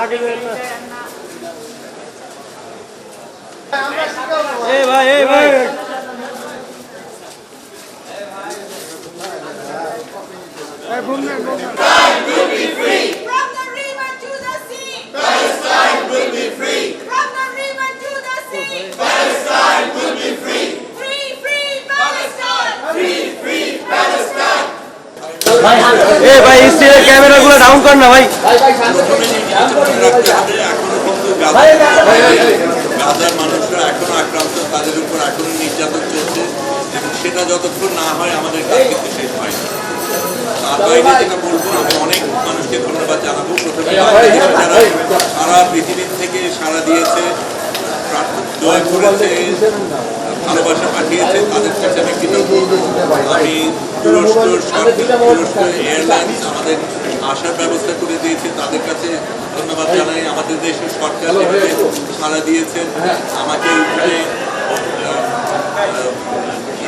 এ এ ভাই স্টিলের ক্যামেরাগুলো ডাউন কর না ভাই গাজার মানুষরা এখনও আক্রান্ত তাদের উপর এখনও নির্যাতন চলছে এবং সেটা যতক্ষণ না হয় আমাদের কাজ কিন্তু শেষ হয় না। তার বাইরে যেটা বলব আমি অনেক মানুষকে ধন্যবাদ জানাব প্রথমে যারা সারা পৃথিবীর থেকে সারা দিয়েছে দোয়া করেছে ভালোবাসা পাঠিয়েছে তাদের কাছে আমি কৃতজ্ঞ। আমি এয়ারলাইন্স আমাদের আসার ব্যবস্থা করে দিয়েছে, তাদের কাছে ধন্যবাদ জানাই। আমাদের দেশের সরকার সাড়া দিয়েছেন। আমাকে ওখানে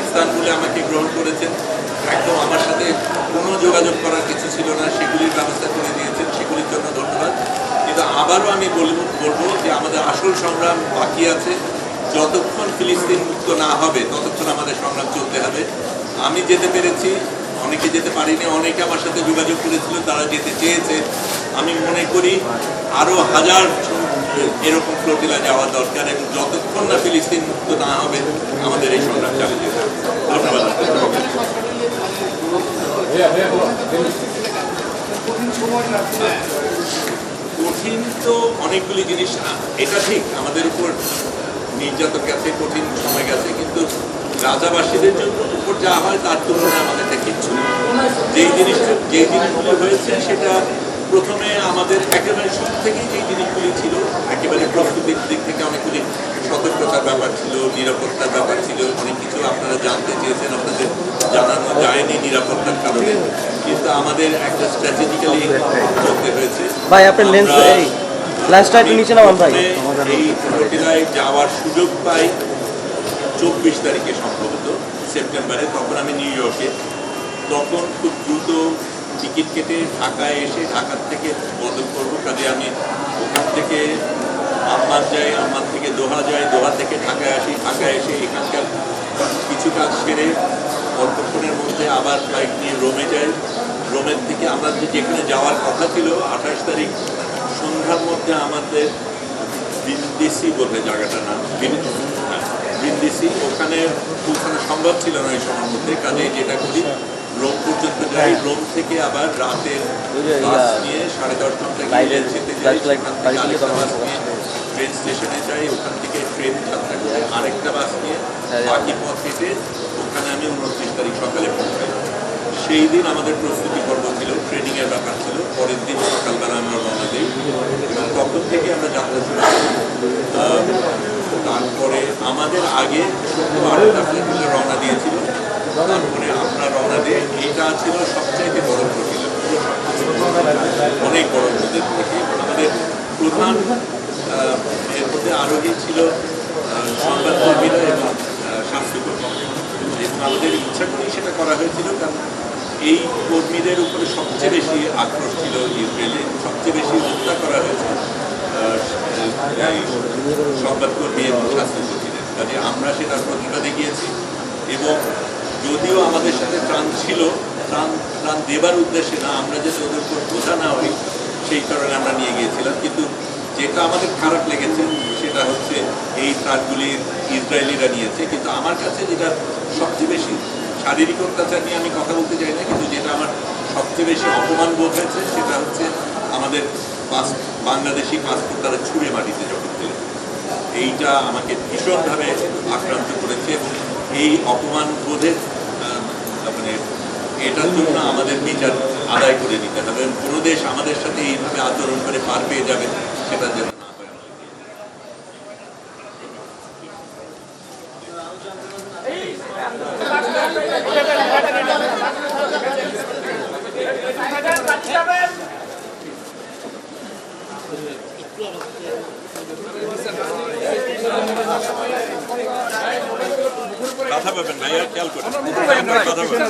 ইস্তানবুলে আমাকে গ্রহণ করেছেন। একদম আমার সাথে কোনো যোগাযোগ করার কিছু ছিল না, সেগুলির ব্যবস্থা করে দিয়েছেন সেগুলির জন্য ধন্যবাদ কিন্তু আবারও আমি বলব বলব যে আমাদের আসল সংগ্রাম বাকি আছে। যতক্ষণ ফিলিস্তিন মুক্ত না হবে, ততক্ষণ আমাদের সংগ্রাম চলতে হবে। আমি যেতে পেরেছি, অনেকে যেতে পারিনি, অনেকে আমার সাথে যোগাযোগ করেছিল, তারা যেতে চেয়েছে। আমি মনে করি আরও হাজার এরকম ফ্লোটিলা যাওয়া দরকার এবং যতক্ষণ না ফিলিস্তিন মুক্ত না হবে আমাদের এই সংগ্রাম চালিয়ে যেতে হবে ধন্যবাদ কঠিন তো অনেকগুলি জিনিস এটা ঠিক, আমাদের উপর নির্যাতন গেছে, কঠিন সময় গেছে, কিন্তু রাজাবাসীদের জন্য উপর যা হয় তার তুলনায় আমাদের কিচ্ছু। যেই জিনিস যেই জিনিসগুলো হয়েছে, সেটা প্রথমে আমাদের একেবারে শুরু থেকেই যেই জিনিসগুলি ছিল, একেবারে প্রস্তুতির দিক থেকে অনেকগুলি সতর্কতার ব্যাপার ছিল, নিরাপত্তার ব্যাপার ছিল, অনেক কিছু আপনারা জানতে চেয়েছেন, আপনাদের জানানো যায়নি নিরাপত্তার কারণে কিন্তু আমাদের একটা স্ট্র্যাটেজিক্যালি চলতে হয়েছে। ভাই আপনার লেন্স এই গ্লাসটা একটু নিচে নামান ভাই। এই যাওয়ার সুযোগ পাই চব্বিশ তারিখে সম্ভবত সেপ্টেম্বরে তখন আমি নিউ ইয়র্কে তখন খুব দ্রুত টিকিট কেটে ঢাকায় এসে ঢাকার থেকে বদল করব কাজে আমি ওখান থেকে আম্মাদ যাই আম্মাদ থেকে দোহা যাই দোহা থেকে ঢাকায় আসি ঢাকায় এসে এখানকার কিছু কাজ সেরে অল্পক্ষণের মধ্যে আবার ফ্লাইট নিয়ে রোমে যাই। রোমের থেকে আমরা যে যেখানে যাওয়ার কথা ছিল আঠাশ তারিখ সন্ধ্যার মধ্যে আমাদের বিন্দিসি বলে জায়গাটার নাম বিন- হ্যাঁ, বিন্দিসি ওখানে পৌঁছানো সম্ভব ছিল না এই সময়ের মধ্যে কাজে যেটা করি রোম পর্যন্ত যাই। রোম থেকে আবার রাতের বাস নিয়ে সাড়ে দশটা গিয়ে লাইটের রেলসিতে যাই সেখান থেকে থেকে আরেকটা বাস নিয়ে ট্রেন স্টেশনে যাই ওখান থেকে ট্রেন যাত্রা করে আরেকটা বাস নিয়ে হ্যাঁ, বাকি পথ হেঁটে ওখানে আমি উনত্রিশ তারিখ সকালে পৌঁছাই। সেই দিন আমাদের প্রস্তুতি পর্ব ছিল ট্রেনিং এর ব্যাপার ছিল। পরের দিন সকালবেলা আমরা রওনা দিই এবং তখন থেকে আমরা যাত্রা শুরু করি তারপরে আমাদের আগে সত্তর আটটা ফ্লাইটগুলো রওনা দিয়েছিল। তারপরে আমরা রওনা দিয়ে এটা ছিল সবচাইতে বড় প্রতিলা অনেক বড় ওদের থেকে আমাদের প্রধান এর মধ্যে আরোহী ছিল সংবাদকর্মীরা এবং স্বাস্থ্যকর্মী। আমাদের ইচ্ছা করেই সেটা করা হয়েছিল এই কর্মীদের উপরে সবচেয়ে বেশি আক্রোশ ছিল ইসরায়েলে সবচেয়ে বেশি হত্যা করা হয়েছে সংবাদকর্মী এবং স্বাস্থ্যকর্মীদের। কাজে আমরা সেটার প্রতিবাদে গিয়েছি এবং যদিও আমাদের সাথে ত্রাণ ছিল, ত্রাণ ত্রাণ দেবার উদ্দেশ্যে না, আমরা যাতে ওদের উপর বোঝা না হই সেই কারণে আমরা নিয়ে গিয়েছিলাম। কিন্তু যেটা আমাদের খারাপ লেগেছে, সেটা হচ্ছে এই ত্রাণগুলি ইসরায়েলিরা নিয়েছে। কিন্তু আমার কাছে যেটা সবচেয়ে বেশি শারীরিক অত্যাচার নিয়ে আমি কথা বলতে চাই না, কিন্তু যেটা আমার সবচেয়ে বেশি অপমান বোধ হয়েছে, সেটা হচ্ছে আমাদের পাস বাংলাদেশি পাসপোর্ট তারা ছুঁড়ে মাটিতে জগৎ দিল এইটা আমাকে ভীষণভাবে আক্রান্ত করেছে এবং এই অপমান বোধের মানে এটার জন্য আমাদের বিচার আদায় করে নিতে হবে কোনো দেশ আমাদের সাথে এইভাবে আচরণ করে পার পেয়ে যাবে সেটা যেন কথা পাবেন ভাইয়া খেয়াল করেন। কথা পাবেন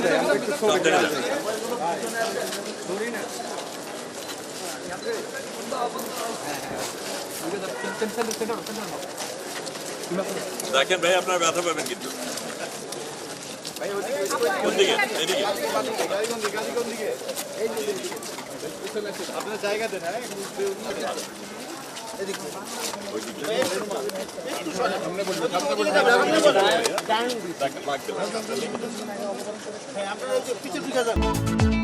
দেখেন ভাই আপনার ব্যথা পাবেন কিন্তু। কোন দিকে? এদিকে আপনার জায়গা দেন হ্যাঁ পিছু পিছিয়ে যান।